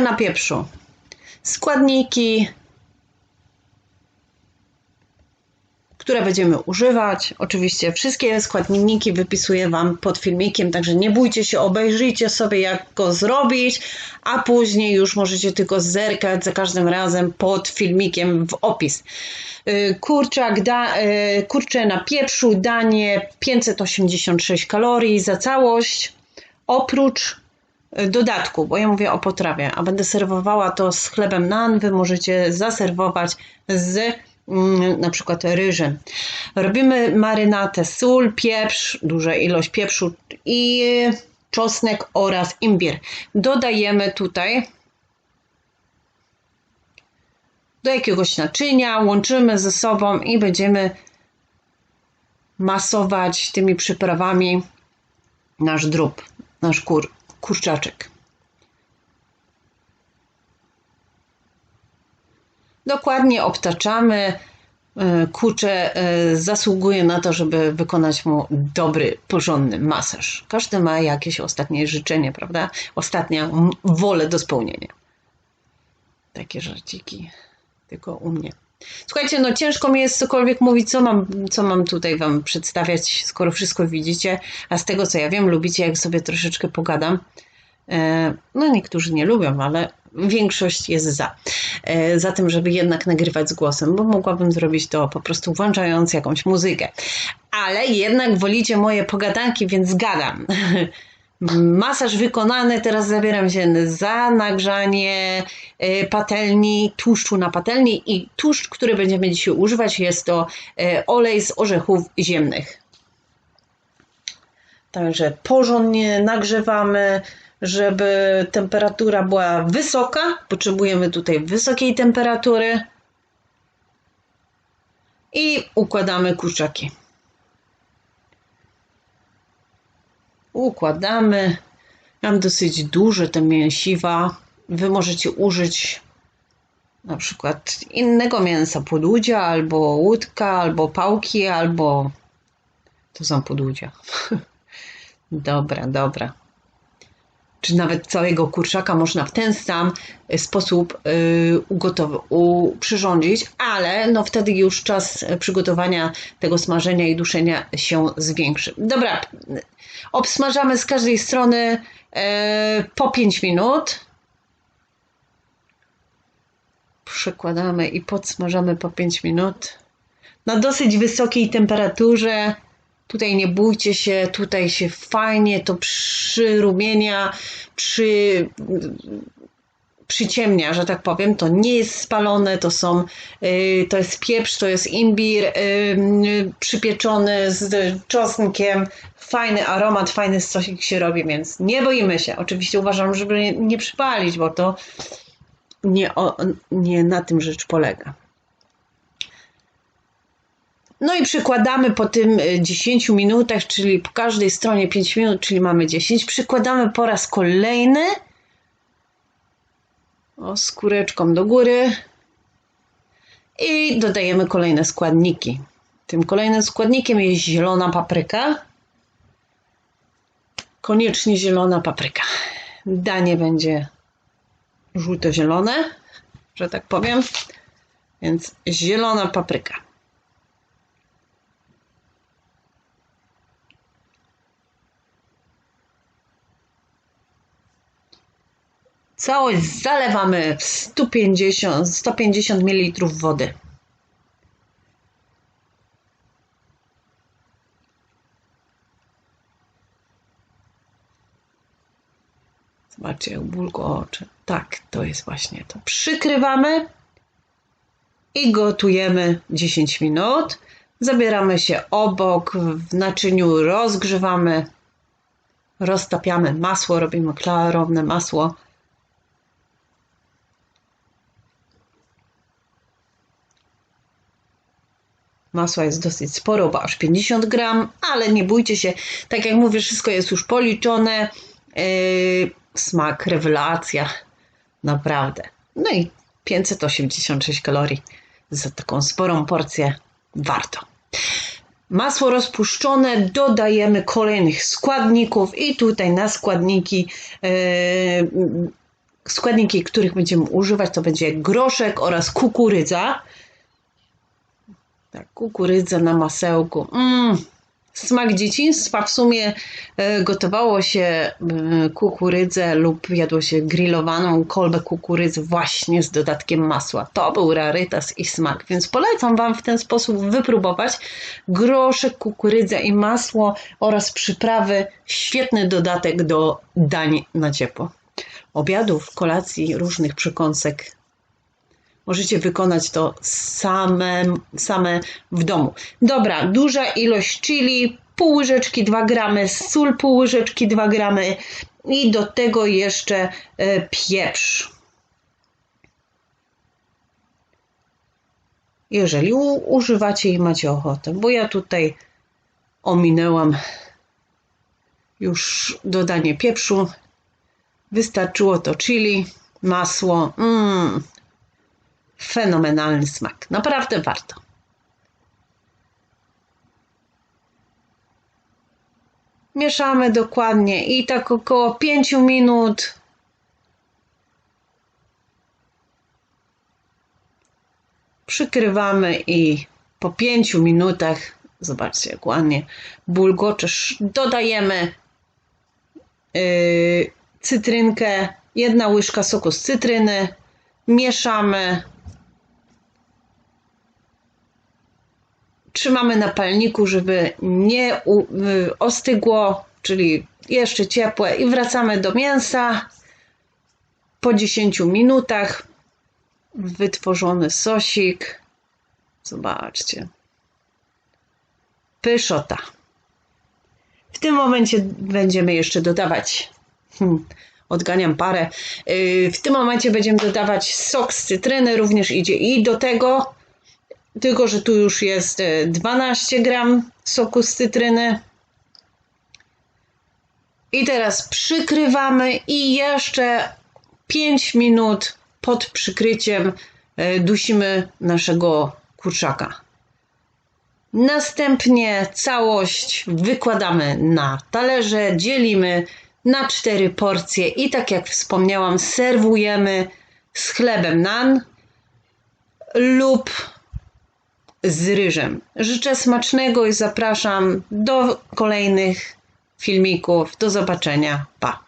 na pieprzu. Składniki, które będziemy używać. Oczywiście wszystkie składniki wypisuję Wam pod filmikiem, także nie bójcie się, obejrzyjcie sobie jak go zrobić, a później już możecie tylko zerkać za każdym razem pod filmikiem w opis. Y, kurczak, da, y, na pieprzu, danie 586 kalorii za całość, oprócz dodatku, bo ja mówię o potrawie, a będę serwowała to z chlebem nan, wy możecie zaserwować z mm, na przykład ryżem. Robimy marynatę, sól, pieprz, duża ilość pieprzu i czosnek oraz imbir. Dodajemy tutaj do jakiegoś naczynia, łączymy ze sobą i będziemy masować tymi przyprawami nasz drób, nasz kur, kurczaczek. Dokładnie obtaczamy. E, kurcze e, zasługuje na to, żeby wykonać mu dobry, porządny masaż. Każdy ma jakieś ostatnie życzenie, prawda? Ostatnia wolę do spełnienia. Takie żarciki tylko u mnie. Słuchajcie, no ciężko mi jest cokolwiek mówić, co mam, co mam tutaj Wam przedstawiać, skoro wszystko widzicie, a z tego co ja wiem, lubicie, jak sobie troszeczkę pogadam. E, no niektórzy nie lubią, ale większość jest za. E, za tym, żeby jednak nagrywać z głosem, bo mogłabym zrobić to po prostu włączając jakąś muzykę. Ale jednak wolicie moje pogadanki, więc gadam. Masaż wykonany, teraz zabieram się za nagrzanie e, patelni, tłuszczu na patelni i tłuszcz, który będziemy dzisiaj używać jest to e, olej z orzechów ziemnych. Także porządnie nagrzewamy, żeby temperatura była wysoka. Potrzebujemy tutaj wysokiej temperatury. I układamy kurczaki. Układamy. Mam dosyć duże te mięsiwa. Wy możecie użyć na przykład innego mięsa, podłudzia, albo łódka, albo pałki, albo to są podłudzia. dobra, dobra. Czy nawet całego kurczaka można w ten sam sposób yy, ugotow- u- przyrządzić, ale no wtedy już czas przygotowania tego smażenia i duszenia się zwiększy. Dobra, Obsmażamy z każdej strony po 5 minut. Przekładamy i podsmażamy po 5 minut. Na dosyć wysokiej temperaturze. Tutaj nie bójcie się, tutaj się fajnie to przyrumienia, przy przyciemnia, że tak powiem. To nie jest spalone, to są, y, to jest pieprz, to jest imbir y, przypieczony z czosnkiem. Fajny aromat, fajny sosik się robi, więc nie boimy się. Oczywiście uważam, żeby nie przypalić, bo to nie, o, nie na tym rzecz polega. No i przykładamy po tym 10 minutach, czyli po każdej stronie 5 minut, czyli mamy 10, przykładamy po raz kolejny o, skóreczką do góry i dodajemy kolejne składniki. Tym kolejnym składnikiem jest zielona papryka. Koniecznie zielona papryka. Danie będzie żółto-zielone, że tak powiem. Więc zielona papryka. Całość zalewamy w 150, 150 ml wody. Zobaczcie, jak bulgo oczy. Tak, to jest właśnie to. Przykrywamy i gotujemy 10 minut. Zabieramy się obok, w naczyniu rozgrzewamy, roztapiamy masło, robimy klarowne masło Masła jest dosyć sporo, bo aż 50 gram, ale nie bójcie się. Tak jak mówię, wszystko jest już policzone. Yy, smak, rewelacja. Naprawdę. No i 586 kalorii za taką sporą porcję. Warto. Masło rozpuszczone, dodajemy kolejnych składników i tutaj na składniki yy, składniki, których będziemy używać, to będzie groszek oraz kukurydza. Tak, kukurydza na masełku. Mm, smak dzieciństwa. W sumie e, gotowało się e, kukurydzę lub jadło się grillowaną kolbę kukurydzy właśnie z dodatkiem masła. To był rarytas i smak, więc polecam Wam w ten sposób wypróbować. Groszek, kukurydza i masło oraz przyprawy. Świetny dodatek do dań na ciepło. Obiadów, kolacji, różnych przekąsek Możecie wykonać to same, same w domu. Dobra, duża ilość chili, pół łyżeczki 2 gramy, sól pół łyżeczki 2 gramy i do tego jeszcze e, pieprz. Jeżeli używacie i macie ochotę, bo ja tutaj ominęłam już dodanie pieprzu. Wystarczyło to chili, masło. Mm, fenomenalny smak. Naprawdę warto. Mieszamy dokładnie i tak około 5 minut. Przykrywamy i po 5 minutach, zobaczcie jak ładnie bulgoczesz, dodajemy yy, cytrynkę, jedna łyżka soku z cytryny, mieszamy trzymamy na palniku, żeby nie ostygło, czyli jeszcze ciepłe i wracamy do mięsa. Po 10 minutach wytworzony sosik. Zobaczcie. Pyszota. W tym momencie będziemy jeszcze dodawać hmm, odganiam parę y, w tym momencie będziemy dodawać sok z cytryny również idzie i do tego tylko że tu już jest 12 e, gram soku z cytryny. I teraz przykrywamy i jeszcze 5 minut pod przykryciem e, dusimy naszego kurczaka. Następnie całość wykładamy na talerze, dzielimy na cztery porcje i tak jak wspomniałam, serwujemy z chlebem nan lub z ryżem. Życzę smacznego i zapraszam do kolejnych filmików. Do zobaczenia. Pa!